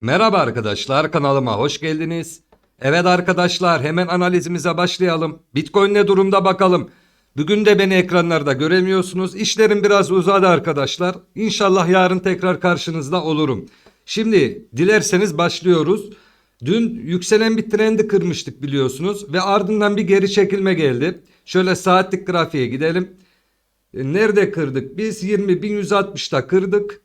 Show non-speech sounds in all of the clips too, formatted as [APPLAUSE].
Merhaba arkadaşlar kanalıma hoş geldiniz. Evet arkadaşlar hemen analizimize başlayalım. Bitcoin ne durumda bakalım. Bugün de beni ekranlarda göremiyorsunuz. İşlerim biraz uzadı arkadaşlar. İnşallah yarın tekrar karşınızda olurum. Şimdi dilerseniz başlıyoruz. Dün yükselen bir trendi kırmıştık biliyorsunuz ve ardından bir geri çekilme geldi. Şöyle saatlik grafiğe gidelim. E, Nerede kırdık? Biz 20.160'da kırdık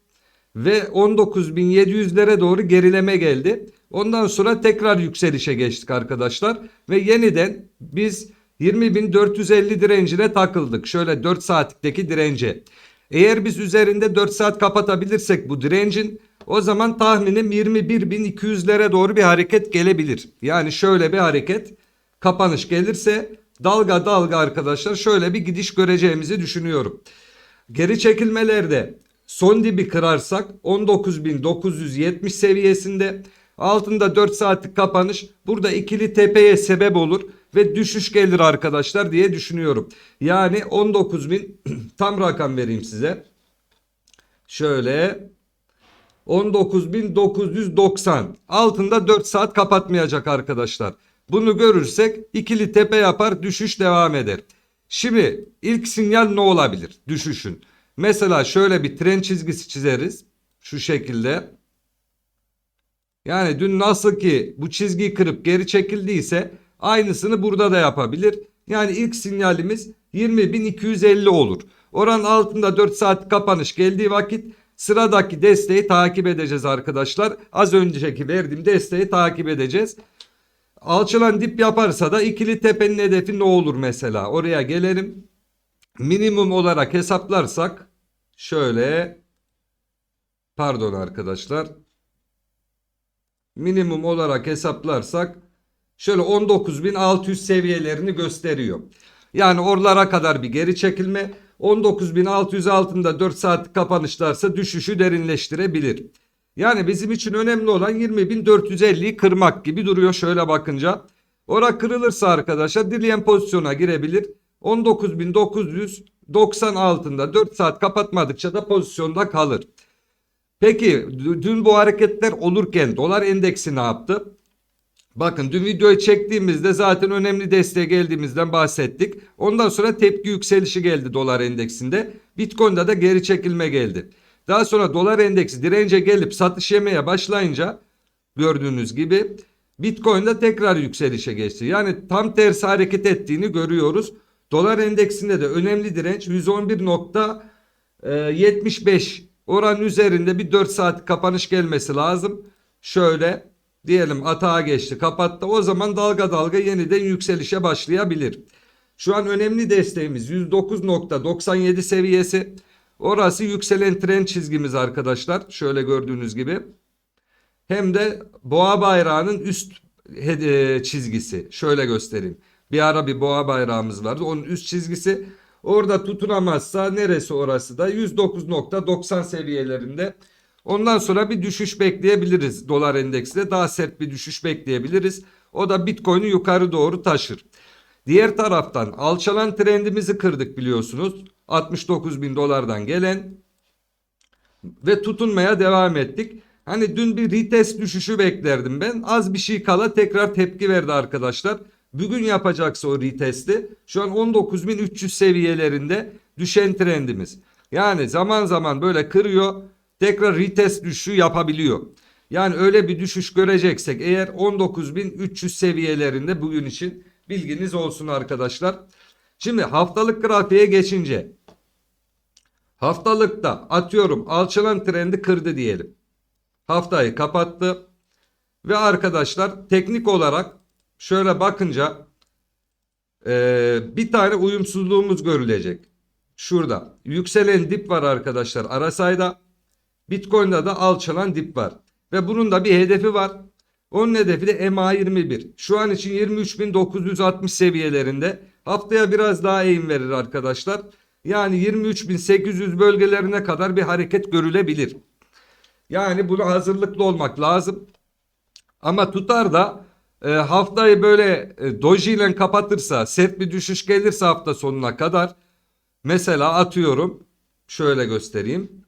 ve 19.700'lere doğru gerileme geldi. Ondan sonra tekrar yükselişe geçtik arkadaşlar ve yeniden biz 20.450 direncine takıldık. Şöyle 4 saatlikteki dirence. Eğer biz üzerinde 4 saat kapatabilirsek bu direncin o zaman tahminim 21.200'lere doğru bir hareket gelebilir. Yani şöyle bir hareket kapanış gelirse dalga dalga arkadaşlar şöyle bir gidiş göreceğimizi düşünüyorum. Geri çekilmelerde son dibi kırarsak 19.970 seviyesinde altında 4 saatlik kapanış burada ikili tepeye sebep olur ve düşüş gelir arkadaşlar diye düşünüyorum. Yani 19.000 [CLEARS THROAT] tam rakam vereyim size. Şöyle 19.990 altında 4 saat kapatmayacak arkadaşlar. Bunu görürsek ikili tepe yapar düşüş devam eder. Şimdi ilk sinyal ne olabilir düşüşün? Mesela şöyle bir tren çizgisi çizeriz. Şu şekilde. Yani dün nasıl ki bu çizgiyi kırıp geri çekildiyse aynısını burada da yapabilir. Yani ilk sinyalimiz 20.250 olur. Oran altında 4 saat kapanış geldiği vakit sıradaki desteği takip edeceğiz arkadaşlar. Az önceki verdiğim desteği takip edeceğiz. Alçalan dip yaparsa da ikili tepenin hedefi ne olur mesela? Oraya gelelim. Minimum olarak hesaplarsak şöyle pardon arkadaşlar. Minimum olarak hesaplarsak şöyle 19.600 seviyelerini gösteriyor. Yani oralara kadar bir geri çekilme 19.600 altında 4 saat kapanışlarsa düşüşü derinleştirebilir. Yani bizim için önemli olan 20.450'yi kırmak gibi duruyor şöyle bakınca. Ora kırılırsa arkadaşlar dileyen pozisyona girebilir. 19.990 altında 4 saat kapatmadıkça da pozisyonda kalır. Peki dün bu hareketler olurken dolar endeksi ne yaptı? Bakın dün videoyu çektiğimizde zaten önemli desteğe geldiğimizden bahsettik. Ondan sonra tepki yükselişi geldi dolar endeksinde. Bitcoin'de de geri çekilme geldi. Daha sonra dolar endeksi dirence gelip satış yemeye başlayınca gördüğünüz gibi Bitcoin'de tekrar yükselişe geçti. Yani tam tersi hareket ettiğini görüyoruz. Dolar endeksinde de önemli direnç 111.75 oran üzerinde bir 4 saat kapanış gelmesi lazım. Şöyle diyelim atağa geçti kapattı o zaman dalga dalga yeniden yükselişe başlayabilir. Şu an önemli desteğimiz 109.97 seviyesi. Orası yükselen trend çizgimiz arkadaşlar. Şöyle gördüğünüz gibi. Hem de boğa bayrağının üst çizgisi. Şöyle göstereyim. Bir ara bir boğa bayrağımız vardı. Onun üst çizgisi. Orada tutunamazsa neresi orası da 109.90 seviyelerinde. Ondan sonra bir düşüş bekleyebiliriz dolar endeksinde. Daha sert bir düşüş bekleyebiliriz. O da Bitcoin'i yukarı doğru taşır. Diğer taraftan alçalan trendimizi kırdık biliyorsunuz. 69 bin dolardan gelen ve tutunmaya devam ettik. Hani dün bir retest düşüşü beklerdim ben. Az bir şey kala tekrar tepki verdi arkadaşlar. Bugün yapacaksa o retesti şu an 19.300 seviyelerinde düşen trendimiz. Yani zaman zaman böyle kırıyor tekrar retest düşüşü yapabiliyor. Yani öyle bir düşüş göreceksek eğer 19.300 seviyelerinde bugün için bilginiz olsun arkadaşlar. Şimdi haftalık grafiğe geçince haftalıkta atıyorum alçalan trendi kırdı diyelim. Haftayı kapattı ve arkadaşlar teknik olarak şöyle bakınca e, bir tane uyumsuzluğumuz görülecek. Şurada yükselen dip var arkadaşlar arasayda Bitcoin'da da alçalan dip var. Ve bunun da bir hedefi var. Onun hedefi de MA21. Şu an için 23.960 seviyelerinde. Haftaya biraz daha eğim verir arkadaşlar. Yani 23.800 bölgelerine kadar bir hareket görülebilir. Yani buna hazırlıklı olmak lazım. Ama tutar da e, haftayı böyle e, doji ile kapatırsa, sert bir düşüş gelirse hafta sonuna kadar mesela atıyorum şöyle göstereyim.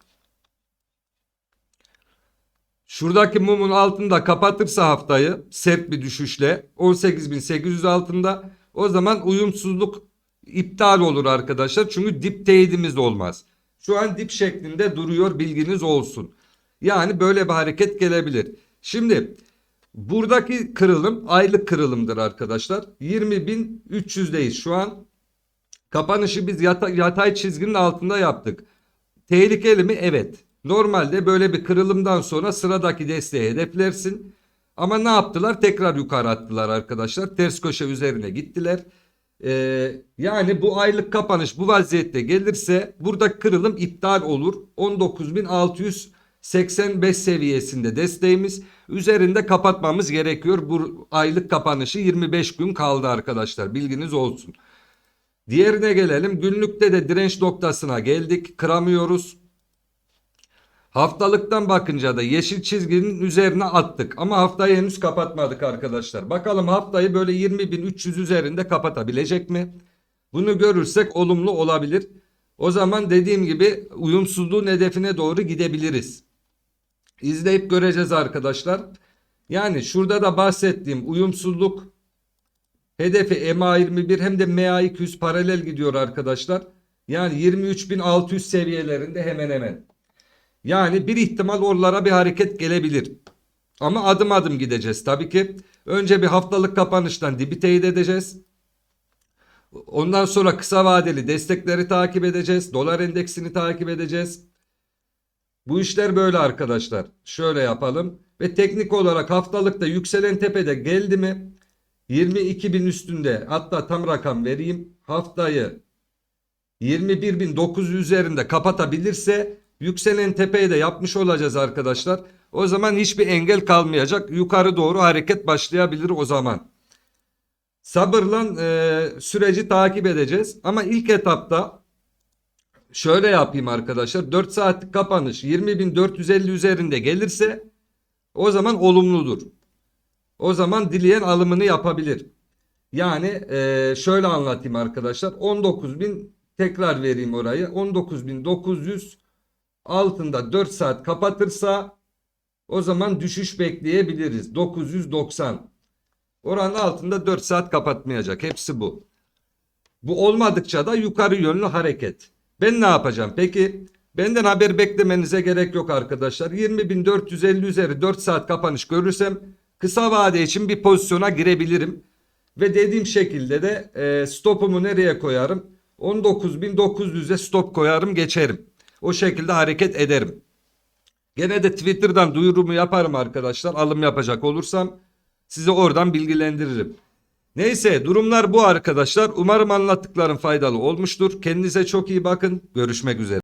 Şuradaki mumun altında kapatırsa haftayı sert bir düşüşle 18.800 altında o zaman uyumsuzluk iptal olur arkadaşlar. Çünkü dip teyidimiz olmaz. Şu an dip şeklinde duruyor bilginiz olsun. Yani böyle bir hareket gelebilir. Şimdi buradaki kırılım aylık kırılımdır arkadaşlar. 20.300'deyiz şu an. Kapanışı biz yata- yatay çizginin altında yaptık. Tehlikeli mi? Evet. Normalde böyle bir kırılımdan sonra sıradaki desteği hedeflersin. Ama ne yaptılar? Tekrar yukarı attılar arkadaşlar. Ters köşe üzerine gittiler. Ee, yani bu aylık kapanış bu vaziyette gelirse burada kırılım iptal olur. 19.685 seviyesinde desteğimiz. Üzerinde kapatmamız gerekiyor. Bu aylık kapanışı 25 gün kaldı arkadaşlar. Bilginiz olsun. Diğerine gelelim. Günlükte de direnç noktasına geldik. Kıramıyoruz. Haftalıktan bakınca da yeşil çizginin üzerine attık. Ama haftayı henüz kapatmadık arkadaşlar. Bakalım haftayı böyle 20.300 üzerinde kapatabilecek mi? Bunu görürsek olumlu olabilir. O zaman dediğim gibi uyumsuzluğun hedefine doğru gidebiliriz. İzleyip göreceğiz arkadaşlar. Yani şurada da bahsettiğim uyumsuzluk hedefi MA21 hem de MA200 paralel gidiyor arkadaşlar. Yani 23.600 seviyelerinde hemen hemen. Yani bir ihtimal oralara bir hareket gelebilir. Ama adım adım gideceğiz tabii ki. Önce bir haftalık kapanıştan dibi teyit edeceğiz. Ondan sonra kısa vadeli destekleri takip edeceğiz. Dolar endeksini takip edeceğiz. Bu işler böyle arkadaşlar. Şöyle yapalım. Ve teknik olarak haftalıkta yükselen tepede geldi mi? 22 bin üstünde hatta tam rakam vereyim. Haftayı 21.900 üzerinde kapatabilirse yükselen tepeyi de yapmış olacağız arkadaşlar. O zaman hiçbir engel kalmayacak. Yukarı doğru hareket başlayabilir o zaman. Sabırla e, süreci takip edeceğiz. Ama ilk etapta şöyle yapayım arkadaşlar. 4 saatlik kapanış 20.450 üzerinde gelirse o zaman olumludur. O zaman dileyen alımını yapabilir. Yani e, şöyle anlatayım arkadaşlar. 19.000 tekrar vereyim orayı. 19.900 altında 4 saat kapatırsa o zaman düşüş bekleyebiliriz. 990. Oranın altında 4 saat kapatmayacak. Hepsi bu. Bu olmadıkça da yukarı yönlü hareket. Ben ne yapacağım? Peki benden haber beklemenize gerek yok arkadaşlar. 20.450 üzeri 4 saat kapanış görürsem kısa vade için bir pozisyona girebilirim. Ve dediğim şekilde de e, stopumu nereye koyarım? 19.900'e stop koyarım geçerim. O şekilde hareket ederim. Gene de Twitter'dan duyurumu yaparım arkadaşlar. Alım yapacak olursam sizi oradan bilgilendiririm. Neyse durumlar bu arkadaşlar. Umarım anlattıklarım faydalı olmuştur. Kendinize çok iyi bakın. Görüşmek üzere.